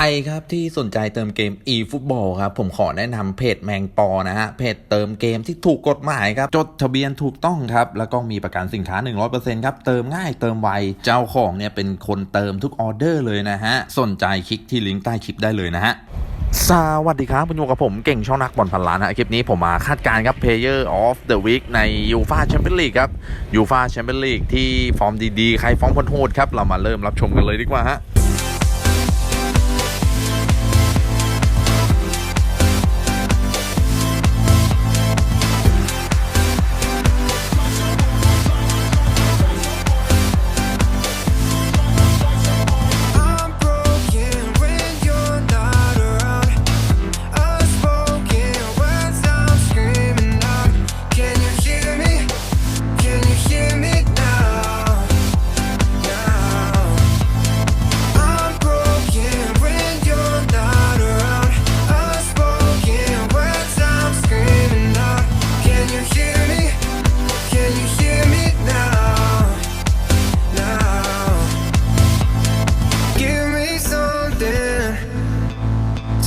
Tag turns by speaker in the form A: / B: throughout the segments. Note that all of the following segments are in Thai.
A: รครับที่สนใจเติมเกม e-football ครับผมขอแนะนำเพจแมงปอนะฮะเพจเติมเกมที่ถูกกฎหมายครับจดทะเบียนถูกต้องครับแล้วก็มีประกันสินค้า 100%ครับเติมง่ายเติมไวเจ้าของเนี่ยเป็นคนเติมทุกออเดอร์เลยนะฮะสนใจคลิกที่ลิงก์ใต้คลิปได้เลยนะฮะสวัสดีครับคุณอยู่กับผมเก่งช่องนักบอลพันล้านนะคลิปนี้ผมมาคาดการณ์ครับ Player of the Week ใน UEFA Champions League ครับ UEFA Champions League ที่ฟอร์มดีๆ ใครฟอร์มโหดครับเรามาเริ่มรับชมกันเลยดีกว่าฮะ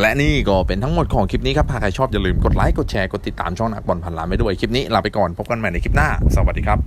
A: และนี่ก็เป็นทั้งหมดของคลิปนี้ครับหากใครชอบอย่าลืมกดไลค์ กดแชร์ กดติดตามช่องนักบอลพันล้านไปด้วย คลิปนี้ลาไปก่อน พบกันใหม่ในคลิปหน้า สวัสดีครับ